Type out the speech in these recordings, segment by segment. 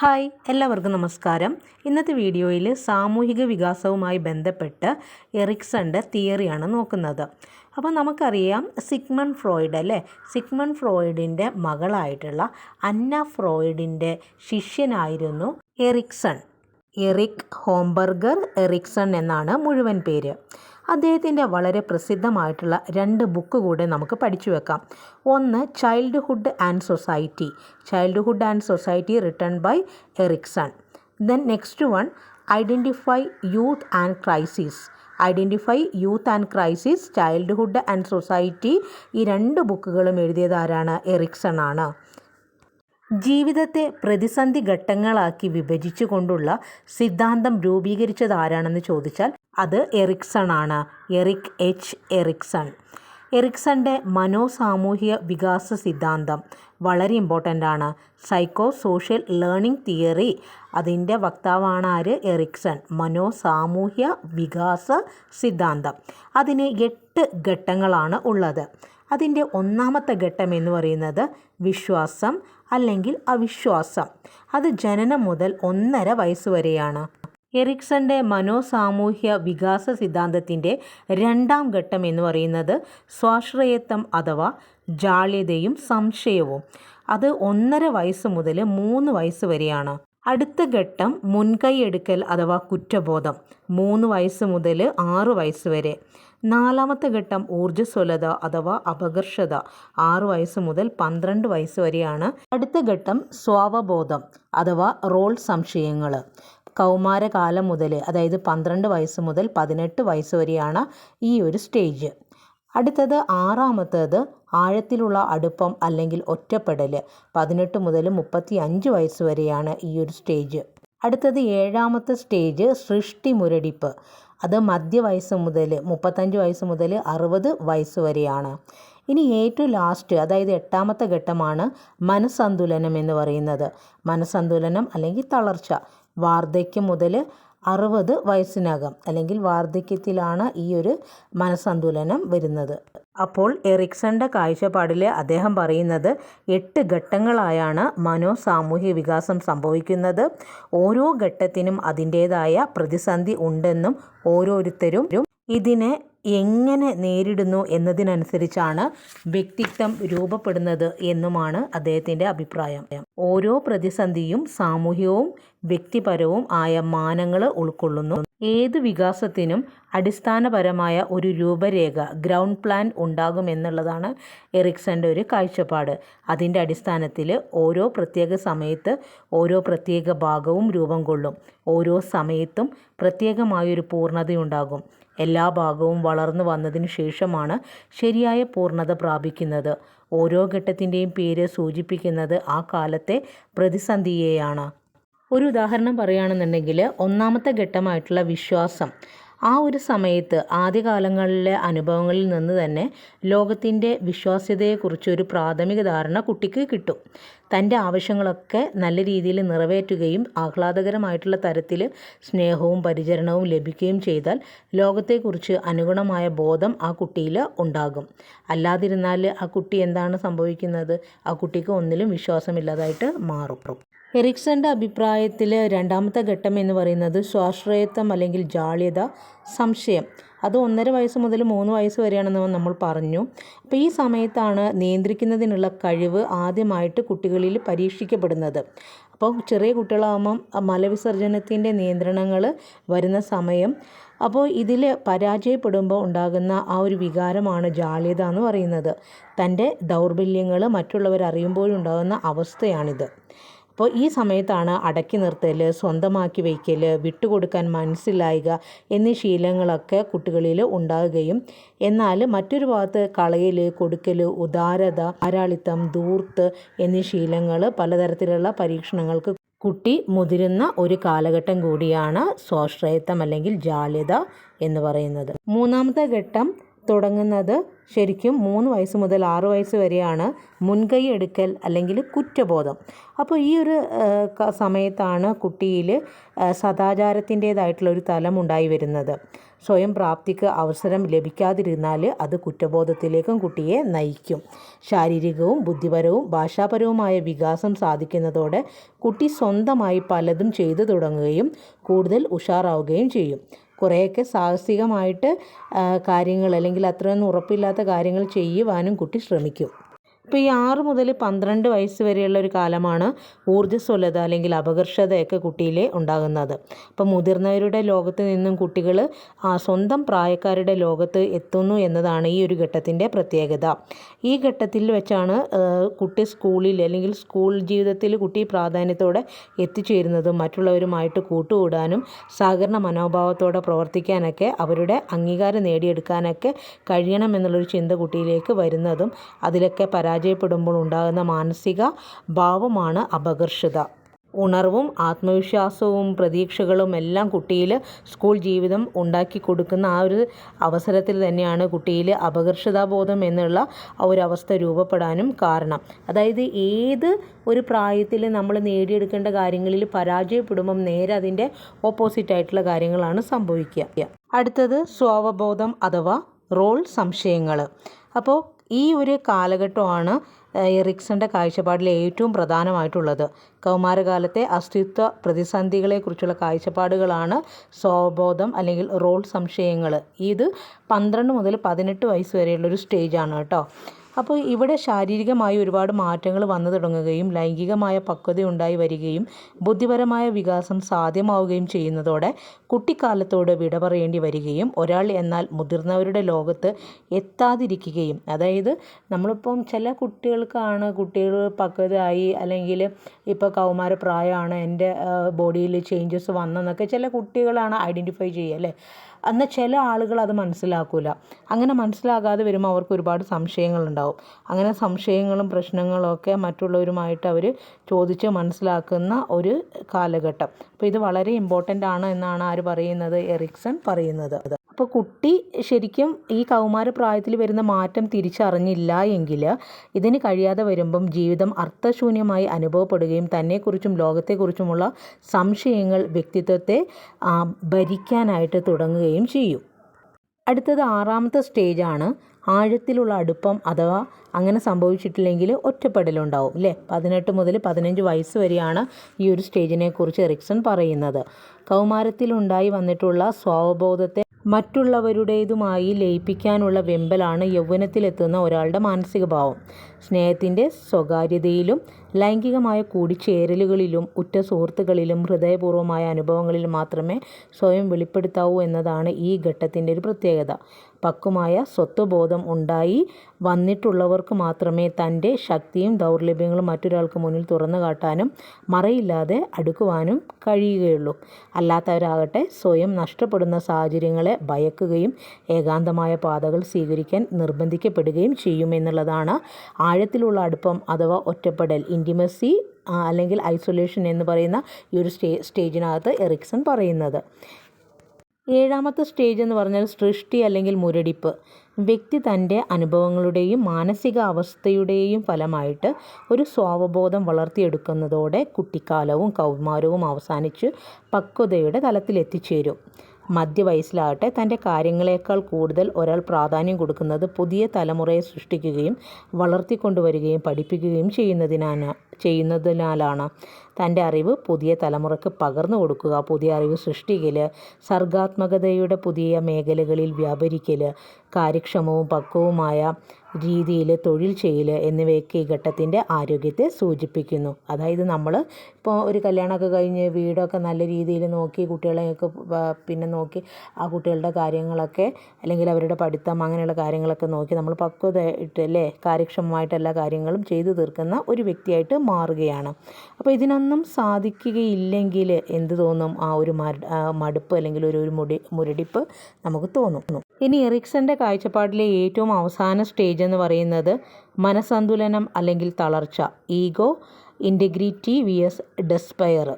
Hi എല്ലാവർക്കും നമസ്കാരം. ഇന്നത്തെ വീഡിയോയിൽ സാമൂഹിക വികാസവുമായി ബന്ധപ്പെട്ട് എറിക്സന്റെ തിയറിയാണ് നോക്കുന്നത്. അപ്പോൾ നമുക്കറിയാം സിഗ്മൺ ഫ്രോയിഡ് അല്ലേ? സിഗ്മൺ ഫ്രോയിഡിന്റെ മകളായിട്ടുള്ള അന്ന ഫ്രോയിഡിന്റെ ശിഷ്യനായിരുന്നു എറിക്സൺ. എറിക് ഹോംബർഗർ എറിക്സൺ എന്നാണ് മുഴുവൻ പേര്. അദ്ദേഹത്തിന്റെ വളരെ പ്രസിദ്ധമായിട്ടുള്ള രണ്ട് ബുക്ക് കൂടെ നമുക്ക് പഠിച്ചു വെക്കാം. ഒന്ന് childhood and society childhood and society written by Erikson then next one identify youth and crisis identify youth and crisis childhood and society ഈ രണ്ട് ബുക്കുകളും എഴുതിയത് ആരാണ്? എറിക്സൺ ആണ്. ജീവിതത്തെ പ്രതിസന്ധി ഘട്ടങ്ങളാക്കി വിഭജിച്ചുകൊണ്ടുള്ള സിദ്ധാന്തം രൂപീകരിച്ചത് ആരാണെന്ന് ചോദിച്ചാൽ അത് എറിക്സൺ ആണ് എറിക് എച്ച് എറിക്സൺ. എറിക്സന്റെ മനോസാമൂഹിക വികാസ സിദ്ധാന്തം വളരെ ഇമ്പോർട്ടന്റ് ആണ് സൈക്കോ സോഷ്യൽ ലേണിംഗ് തിയറി അതിന്റെ വക്താവാണ് ആര്? എറിക്സൺ. മനോസാമൂഹ്യ വികാസ സിദ്ധാന്തം. അതിന് എട്ട് ഘട്ടങ്ങളാണ് ഉള്ളത്. അതിന്റെ ഒന്നാമത്തെ ഘട്ടം എന്ന് പറയുന്നത് വിശ്വാസം അല്ലെങ്കിൽ അവിശ്വാസം. അത് ജനനം മുതൽ ഒന്നര വയസ്സ് വരെയാണ്. എറിക്സന്റെ മനോസാമൂഹ്യ വികാസ സിദ്ധാന്തത്തിന്റെ രണ്ടാം ഘട്ടം എന്ന് പറയുന്നത് സ്വാശ്രയത്വം അഥവാ ജാള്യതയും സംശയവും. അത് ഒന്നര വയസ്സ് മുതൽ മൂന്ന് വയസ്സ് വരെയാണ്. അടുത്ത ഘട്ടം മുൻകൈയെടുക്കൽ അഥവാ കുറ്റബോധം. മൂന്ന് വയസ്സ് മുതൽ ആറ് വയസ്സ് വരെ. നാലാമത്തെ ഘട്ടം ഊർജസ്വലത അഥവാ അപകർഷത. ആറ് വയസ്സ് മുതൽ പന്ത്രണ്ട് വയസ്സ് വരെയാണ് അടുത്ത ഘട്ടം സ്വാവബോധം അഥവാ റോൾ സംശയങ്ങൾ കൗമാരകാലം മുതൽ അതായത് പന്ത്രണ്ട് വയസ്സ് മുതൽ പതിനെട്ട് വയസ്സ് വരെയാണ് ഈ ഒരു സ്റ്റേജ്. അടുത്തത് ആറാമത്തേത് ആഴത്തിലുള്ള അടുപ്പം അല്ലെങ്കിൽ ഒറ്റപ്പെടൽ പതിനെട്ട് മുതൽ മുപ്പത്തി അഞ്ച് വയസ്സ് വരെയാണ് ഈ ഒരു സ്റ്റേജ്. അടുത്തത് ഏഴാമത്തെ സ്റ്റേജ് സൃഷ്ടി മുരടിപ്പ്. അത് മധ്യവയസ്സ് മുതൽ മുപ്പത്തഞ്ച് വയസ്സ് മുതൽ അറുപത് വയസ്സ് വരെയാണ്. ഇനി ഏറ്റവും ലാസ്റ്റ് അതായത് എട്ടാമത്തെ ഘട്ടമാണ് മനസ്സന്തുലനം എന്ന് പറയുന്നത്. മനസ്സന്തുലനം അല്ലെങ്കിൽ തളർച്ച. വാർദ്ധക്യം മുതൽ അറുപത് വയസ്സിനകം അല്ലെങ്കിൽ വാർദ്ധക്യത്തിലാണ് ഈ ഒരു മനസ്സന്തുലനം വരുന്നത്. അപ്പോൾ എറിക്സന്റെ കാഴ്ചപ്പാടിൽ അദ്ദേഹം പറയുന്നത് എട്ട് ഘട്ടങ്ങളായാണ് മനോസാമൂഹിക വികാസം സംഭവിക്കുന്നത്. ഓരോ ഘട്ടത്തിനും അതിന്റേതായ പ്രതിസന്ധി ഉണ്ടെന്നും ഓരോരുത്തരും ഇതിനെ എങ്ങനെ നേരിടുന്നു എന്നതിനനുസരിച്ചാണ് വ്യക്തിത്വം രൂപപ്പെടുന്നത് എന്നുമാണ് അദ്ദേഹത്തിന്റെ അഭിപ്രായം. ഓരോ പ്രതിസന്ധിയും സാമൂഹികവും വ്യക്തിപരവും ആയ മാനങ്ങൾ ഉൾക്കൊള്ളുന്നു. ഏത് വികാസത്തിനും അടിസ്ഥാനപരമായ ഒരു രൂപരേഖ ഗ്രൗണ്ട് പ്ലാൻ ഉണ്ടാകുമെന്നുള്ളതാണ് എറിക്സന്റെ ഒരു കാഴ്ചപ്പാട്. അതിന്റെ അടിസ്ഥാനത്തിൽ ഓരോ പ്രത്യേക സമയത്ത് ഓരോ പ്രത്യേക ഭാഗവും രൂപം കൊള്ളും. ഓരോ സമയത്തും പ്രത്യേകമായൊരു പൂർണതയുണ്ടാകും. എല്ലാ ഭാഗവും വളർന്നു വന്നതിന് ശേഷമാണ് ശരിയായ പൂർണത പ്രാപിക്കുന്നത്. ഓരോ ഘട്ടത്തിന്റെയും പേര് സൂചിപ്പിക്കുന്നത് ആ കാലത്തെ പ്രതിസന്ധിയെയാണ്. ഒരു ഉദാഹരണം പറയുകയാണെന്നുണ്ടെങ്കിൽ ഒന്നാമത്തെ ഘട്ടമായിട്ടുള്ള വിശ്വാസം. ആ ഒരു സമയത്ത് ആദ്യകാലങ്ങളിലെ അനുഭവങ്ങളിൽ നിന്ന് തന്നെ ലോകത്തിന്റെ വിശ്വാസ്യതയെക്കുറിച്ച് ഒരു പ്രാഥമിക ധാരണ കുട്ടിക്ക് കിട്ടും. തന്റെ ആവശ്യങ്ങളൊക്കെ നല്ല രീതിയിൽ നിറവേറ്റുകയും ആഹ്ലാദകരമായിട്ടുള്ള തരത്തിൽ സ്നേഹവും പരിചരണവും ലഭിക്കുകയും ചെയ്താൽ ലോകത്തെക്കുറിച്ച് അനുഗുണമായ ബോധം ആ കുട്ടിയിൽ ഉണ്ടാകും. അല്ലാതിരുന്നാൽ ആ കുട്ടി എന്താണ് സംഭവിക്കുന്നത്? ആ കുട്ടിക്ക് ഒന്നിലും വിശ്വാസമില്ലാതായിട്ട് മാറും. എറിക്സന്റെ അഭിപ്രായത്തിൽ രണ്ടാമത്തെ ഘട്ടം എന്ന് പറയുന്നത് സ്വാശ്രയത്വം അല്ലെങ്കിൽ ജാള്യത സംശയം. അത് ഒന്നര വയസ്സ് മുതൽ മൂന്ന് വയസ്സ് വരെയാണെന്ന് നമ്മൾ പറഞ്ഞു. അപ്പോൾ ഈ സമയത്താണ് നിയന്ത്രിക്കുന്നതിനുള്ള കഴിവ് ആദ്യമായിട്ട് കുട്ടികളിൽ പരീക്ഷിക്കപ്പെടുന്നത്. അപ്പോൾ ചെറിയ കുട്ടികളാകുമ്പം മലവിസർജനത്തിന്റെ നിയന്ത്രണങ്ങൾ വരുന്ന സമയം. അപ്പോൾ ഇതിൽ പരാജയപ്പെടുമ്പോൾ ഉണ്ടാകുന്ന ആ ഒരു വികാരമാണ് ജാള്യത എന്ന് പറയുന്നത്. തന്റെ ദൗർബല്യങ്ങൾ മറ്റുള്ളവർ അറിയുമ്പോഴുണ്ടാകുന്ന അവസ്ഥയാണിത്. അപ്പോൾ ഈ സമയത്താണ് അടക്കി നിർത്തൽ സ്വന്തമാക്കി വയ്ക്കൽ വിട്ടുകൊടുക്കാൻ മനസ്സിലായുക എന്നീ ശീലങ്ങളൊക്കെ കുട്ടികളിൽ ഉണ്ടാകുകയും. എന്നാൽ മറ്റൊരു ഭാഗത്ത് കളയൽ കൊടുക്കൽ ഉദാരത ധാരാളിത്തം ദൂർത്ത് എന്നീ ശീലങ്ങൾ പലതരത്തിലുള്ള പരീക്ഷണങ്ങൾക്ക് കുട്ടി മുതിരുന്ന ഒരു കാലഘട്ടം കൂടിയാണ് സ്വാശ്രയത്വം അല്ലെങ്കിൽ ജാള്യത എന്ന് പറയുന്നത്. മൂന്നാമത്തെ ഘട്ടം തുടങ്ങുന്നത് ശരിക്കും മൂന്ന് വയസ്സ് മുതൽ ആറ് വയസ്സ് വരെയാണ് മുൻകൈ എടുക്കൽ അല്ലെങ്കിൽ കുറ്റബോധം. അപ്പോൾ ഈ ഒരു സമയത്താണ് കുട്ടിയിൽ സദാചാരത്തിന്റേതായിട്ടുള്ള ഒരു തലം ഉണ്ടായി വരുന്നത്. സ്വയം പ്രാപ്തിക്ക് അവസരം ലഭിക്കാതിരുന്നാൽ അത് കുറ്റബോധത്തിലേക്കും കുട്ടിയെ നയിക്കും. ശാരീരികവും ബുദ്ധിപരവും ഭാഷാപരവുമായ വികാസം സാധിക്കുന്നതോടെ കുട്ടി സ്വന്തമായി പലതും ചെയ്തു തുടങ്ങുകയും കൂടുതൽ ഉഷാറാവുകയും ചെയ്യും. കുറേയൊക്കെ സാഹസികമായിട്ട് കാര്യങ്ങൾ അല്ലെങ്കിൽ അത്രയൊന്നും ഉറപ്പില്ലാത്ത കാര്യങ്ങൾ ചെയ്യുവാനും കുട്ടി ശ്രമിക്കും. ഇപ്പോൾ ഈ ആറ് മുതൽ പന്ത്രണ്ട് വയസ്സ് വരെയുള്ള ഒരു കാലമാണ് ഊർജസ്വലത അല്ലെങ്കിൽ അപകർഷതയൊക്കെ കുട്ടിയിലെ ഉണ്ടാകുന്നത്. അപ്പോൾ മുതിർന്നവരുടെ ലോകത്ത് നിന്നും കുട്ടികൾ സ്വന്തം പ്രായക്കാരുടെ ലോകത്ത് എത്തുന്നു എന്നതാണ് ഈ ഒരു ഘട്ടത്തിന്റെ പ്രത്യേകത. ഈ ഘട്ടത്തിൽ വെച്ചാണ് കുട്ടി സ്കൂളിൽ അല്ലെങ്കിൽ സ്കൂൾ ജീവിതത്തിൽ കുട്ടി പ്രാധാന്യത്തോടെ എത്തിച്ചേരുന്നതും മറ്റുള്ളവരുമായിട്ട് കൂട്ടുകൂടാനും സഹകരണ മനോഭാവത്തോടെ പ്രവർത്തിക്കാനൊക്കെ അവരുടെ അംഗീകാരം നേടിയെടുക്കാനൊക്കെ കഴിയണമെന്നുള്ളൊരു ചിന്ത കുട്ടിയിലേക്ക് വരുന്നതും അതിലൊക്കെ പരാ പരാജയപ്പെടുമ്പോൾ ഉണ്ടാകുന്ന മാനസിക ഭാവമാണ് അപകർഷത. ഉണർവും ആത്മവിശ്വാസവും പ്രതീക്ഷകളും എല്ലാം കുട്ടിയിൽ സ്കൂൾ ജീവിതം ഉണ്ടാക്കി കൊടുക്കുന്ന ആ ഒരു അവസരത്തിൽ തന്നെയാണ് കുട്ടിയിൽ അപകർഷതാബോധം എന്നുള്ള ആ ഒരു അവസ്ഥ രൂപപ്പെടാനും കാരണം. അതായത് ഏത് ഒരു പ്രായത്തിൽ നമ്മൾ നേടിയെടുക്കേണ്ട കാര്യങ്ങളിൽ പരാജയപ്പെടുമ്പം നേരെ അതിന്റെ ഓപ്പോസിറ്റായിട്ടുള്ള കാര്യങ്ങളാണ് സംഭവിക്കുക. അടുത്തത് സ്വാവബോധം അഥവാ റോൾ സംശയങ്ങൾ. അപ്പോൾ ഈ ഒരു കാലഘട്ടമാണ് എറിക്സന്റെ കാഴ്ചപ്പാടിൽ ഏറ്റവും പ്രധാനമായിട്ടുള്ളത്. കൗമാരകാലത്തെ അസ്തിത്വ പ്രതിസന്ധികളെക്കുറിച്ചുള്ള കാഴ്ചപ്പാടുകളാണ് സ്വബോധം അല്ലെങ്കിൽ റോൾ സംശയങ്ങൾ ഇത് പന്ത്രണ്ട് മുതൽ പതിനെട്ട് വയസ്സ് വരെയുള്ള വരെയുള്ളൊരു സ്റ്റേജാണ് കേട്ടോ. അപ്പോൾ ഇവിടെ ശാരീരികമായി ഒരുപാട് മാറ്റങ്ങൾ വന്നു തുടങ്ങുകയും ലൈംഗികമായ പക്വത ഉണ്ടായി വരികയും ബുദ്ധിപരമായ വികാസം സാധ്യമാവുകയും ചെയ്യുന്നതോടെ കുട്ടിക്കാലത്തോട് വിട പറയേണ്ടി വരികയും ഒരാൾ എന്നാൽ മുതിർന്നവരുടെ ലോകത്ത് എത്താതിരിക്കുകയും. അതായത് നമ്മളിപ്പം ചില കുട്ടികൾക്കാണ് കുട്ടികൾ പക്വതയായി അല്ലെങ്കിൽ ഇപ്പോൾ കൗമാരപ്രായമാണ് എന്റെ ബോഡിയിൽ ചേഞ്ചസ് വന്നെന്നൊക്കെ ചില കുട്ടികളാണ് ഐഡന്റിഫൈ ചെയ്യുക അല്ലേ? എന്നാൽ ചില ആളുകൾ അത് മനസ്സിലാക്കില്ല അങ്ങനെ മനസ്സിലാകാതെ വരുമ്പോൾ അവർക്ക് ഒരുപാട് സംശയങ്ങളുണ്ടാവും. അങ്ങനെ സംശയങ്ങളും പ്രശ്നങ്ങളും ഒക്കെ മറ്റുള്ളവരുമായിട്ട് അവർ ചോദിച്ച് മനസ്സിലാക്കുന്ന ഒരു കാലഘട്ടം. അപ്പോൾ ഇത് വളരെ ഇമ്പോർട്ടന്റ് ആണ് എന്നാണ് ആര് പറയുന്നത്? എറിക്സൺ പറയുന്നത്. അപ്പോൾ കുട്ടി ശരിക്കും ഈ കൗമാര പ്രായത്തിൽ വരുന്ന മാറ്റം തിരിച്ചറിഞ്ഞില്ല എങ്കിൽ ഇതിന് കഴിയാതെ വരുമ്പം ജീവിതം അർത്ഥശൂന്യമായി അനുഭവപ്പെടുകയും തന്നെക്കുറിച്ചും ലോകത്തെക്കുറിച്ചുമുള്ള സംശയങ്ങൾ വ്യക്തിത്വത്തെ ഭരിക്കാനായിട്ട് തുടങ്ങുകയും ചെയ്യും. അടുത്തത് ആറാമത്തെ സ്റ്റേജാണ് ആഴത്തിലുള്ള അടുപ്പം അഥവാ അങ്ങനെ സംഭവിച്ചിട്ടില്ലെങ്കിൽ ഒറ്റപ്പെടലുണ്ടാവും അല്ലേ പതിനെട്ട് മുതൽ പതിനഞ്ച് വയസ്സ് വരെയാണ് ഈ ഒരു സ്റ്റേജിനെക്കുറിച്ച് എറിക്സൺ പറയുന്നത്. കൗമാരത്തിലുണ്ടായി വന്നിട്ടുള്ള സ്വബോധത്തെ മറ്റുള്ളവരുടേതുമായി ലയിപ്പിക്കാനുള്ള വെമ്പലാണ് യൗവനത്തിലെത്തുന്ന ഒരാളുടെ മാനസിക ഭാവം സ്നേഹത്തിന്റെ സ്വകാര്യതയിലും ലൈംഗികമായ കൂടിച്ചേരലുകളിലും ഉറ്റ സുഹൃത്തുക്കളിലും ഹൃദയപൂർവമായ അനുഭവങ്ങളിൽ മാത്രമേ സ്വയം വെളിപ്പെടുത്താവൂ എന്നതാണ് ഈ ഘട്ടത്തിന്റെ ഒരു പ്രത്യേകത. പക്വമായ സ്വത്വബോധം ഉണ്ടായി വന്നിട്ടുള്ളവർക്ക് മാത്രമേ തന്റെ ശക്തിയും ദൗർലഭ്യങ്ങളും മറ്റൊരാൾക്ക് മുന്നിൽ തുറന്നു കാട്ടാനും മറയില്ലാതെ അടുക്കുവാനും കഴിയുകയുള്ളൂ. അല്ലാത്തവരാകട്ടെ സ്വയം നഷ്ടപ്പെടുന്ന സാഹചര്യങ്ങളെ ഭയക്കുകയും ഏകാന്തമായ പാതകൾ സ്വീകരിക്കാൻ നിർബന്ധിക്കപ്പെടുകയും ചെയ്യുമെന്നുള്ളതാണ് ആഴത്തിലുള്ള അടുപ്പം അഥവാ ഒറ്റപ്പെടൽ ഇന്റിമസി അല്ലെങ്കിൽ ഐസൊലേഷൻ എന്ന് പറയുന്ന ഈ ഒരു സ്റ്റേ സ്റ്റേജിനകത്ത് എറിക്സൺ പറയുന്നത്. ഏഴാമത്തെ സ്റ്റേജ് എന്ന് പറഞ്ഞാൽ സൃഷ്ടി അല്ലെങ്കിൽ മുരടിപ്പ്. വ്യക്തി തന്റെ അനുഭവങ്ങളുടെയും മാനസിക അവസ്ഥയുടെയും ഫലമായിട്ട് ഒരു സ്വാവബോധം വളർത്തിയെടുക്കുന്നതോടെ കുട്ടിക്കാലവും കൗമാരവും അവസാനിച്ച് പക്വതയുടെ തലത്തിലെത്തിച്ചേരും മധ്യവയസ്സിലാകട്ടെ തന്റെ കാര്യങ്ങളേക്കാൾ കൂടുതൽ ഒരാൾ പ്രാധാന്യം കൊടുക്കുന്നത് പുതിയ തലമുറയെ സൃഷ്ടിക്കുകയും വളർത്തിക്കൊണ്ടുവരികയും പഠിപ്പിക്കുകയും ചെയ്യുന്നതിനാണ് ചെയ്യുന്നതിനാലാണ്. തന്റെ അറിവ് പുതിയ തലമുറയ്ക്ക് പകർന്നു കൊടുക്കുക പുതിയ അറിവ് സൃഷ്ടിക്കൽ സർഗാത്മകതയുടെ പുതിയ മേഖലകളിൽ വ്യാപരിക്കൽ കാര്യക്ഷമവും പക്വവുമായ രീതിയിൽ തൊഴിൽ ചെയ്യൽ എന്നിവയൊക്കെ ഈ ഘട്ടത്തിന്റെ ആരോഗ്യത്തെ സൂചിപ്പിക്കുന്നു. അതായത് നമ്മൾ ഇപ്പോൾ ഒരു കല്യാണമൊക്കെ കഴിഞ്ഞ് വീടൊക്കെ നല്ല രീതിയിൽ നോക്കി കുട്ടികളെയൊക്കെ പിന്നെ നോക്കി ആ കുട്ടികളുടെ കാര്യങ്ങളൊക്കെ അല്ലെങ്കിൽ അവരുടെ പഠിത്തം അങ്ങനെയുള്ള കാര്യങ്ങളൊക്കെ നോക്കി നമ്മൾ പക്വത അല്ലേ കാര്യക്ഷമമായിട്ട് എല്ലാ കാര്യങ്ങളും ചെയ്തു തീർക്കുന്ന ഒരു വ്യക്തിയായിട്ട് മാറുകയാണ്. അപ്പോൾ ഇതിനൊന്നും സാധിക്കുകയില്ലെങ്കിൽ എന്ത് തോന്നും? ആ ഒരു മടുപ്പ് അല്ലെങ്കിൽ ഒരു ഒരു മുടി മുരടിപ്പ് നമുക്ക് തോന്നും. ഇനി എറിക്സന്റെ കാഴ്ചപ്പാടിലെ ഏറ്റവും അവസാന സ്റ്റേജ് എന്ന് പറയുന്നത് മനസന്തുലനം അല്ലെങ്കിൽ തളർച്ച ego integrity V S despair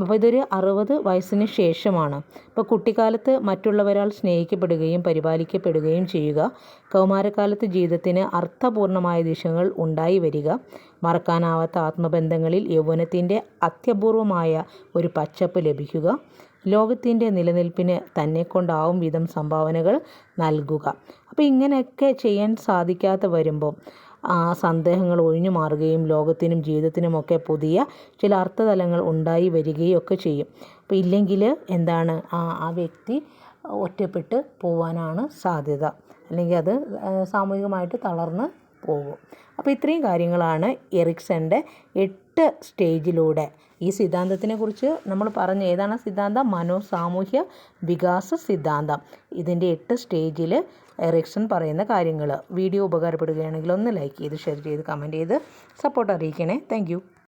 അപ്പോൾ ഇതൊരു അറുപത് വയസ്സിന് ശേഷമാണ്. ഇപ്പോൾ കുട്ടിക്കാലത്ത് മറ്റുള്ളവരാൽ സ്നേഹിക്കപ്പെടുകയും പരിപാലിക്കപ്പെടുകയും ചെയ്യുക. കൗമാരക്കാലത്ത് ജീവിതത്തിന് അർത്ഥപൂർണമായ ദിശകൾ ഉണ്ടായി വരിക. മറക്കാനാവാത്ത ആത്മബന്ധങ്ങളിൽ യൗവനത്തിന്റെ അത്യപൂർവമായ ഒരു പച്ചപ്പ് ലഭിക്കുക. ലോകത്തിന്റെ നിലനിൽപ്പിന് തന്നെക്കൊണ്ടാവും വിധം സംഭാവനകൾ നൽകുക. അപ്പോൾ ഇങ്ങനെയൊക്കെ ചെയ്യാൻ സാധിക്കാതെ വരുമ്പോൾ ആ സന്ദേഹങ്ങൾ ഒഴിഞ്ഞു മാറുകയും ലോകത്തിനും ജീവിതത്തിനുമൊക്കെ പുതിയ ചില അർത്ഥതലങ്ങൾ ഉണ്ടായി വരികയും ഒക്കെ ചെയ്യും. അപ്പോൾ ഇല്ലെങ്കിൽ എന്താണ് ആ ആ വ്യക്തി ഒറ്റപ്പെട്ട് പോവാനാണ് സാധ്യത. അല്ലെങ്കിൽ അത് സാമൂഹികമായിട്ട് തളർന്ന് പോകും. അപ്പോൾ ഇത്രയും കാര്യങ്ങളാണ് എറിക്സന്റെ എട്ട് സ്റ്റേജിലൂടെ. ഈ സിദ്ധാന്തത്തിനെ കുറിച്ച് നമ്മൾ പറഞ്ഞ ഏതാണ് സിദ്ധാന്തം? മനോസാമൂഹ്യ വികാസ സിദ്ധാന്തം. ഇതിന്റെ എട്ട് സ്റ്റേജിൽ എറിക്സൺ പറയുന്ന കാര്യങ്ങൾ വീഡിയോ ഉപകാരപ്പെടുകയാണെങ്കിൽ ഒന്ന് ലൈക്ക് ചെയ്ത് ഷെയർ ചെയ്ത് കമന്റ് ചെയ്ത് സപ്പോർട്ട് അറിയിക്കണേ. താങ്ക്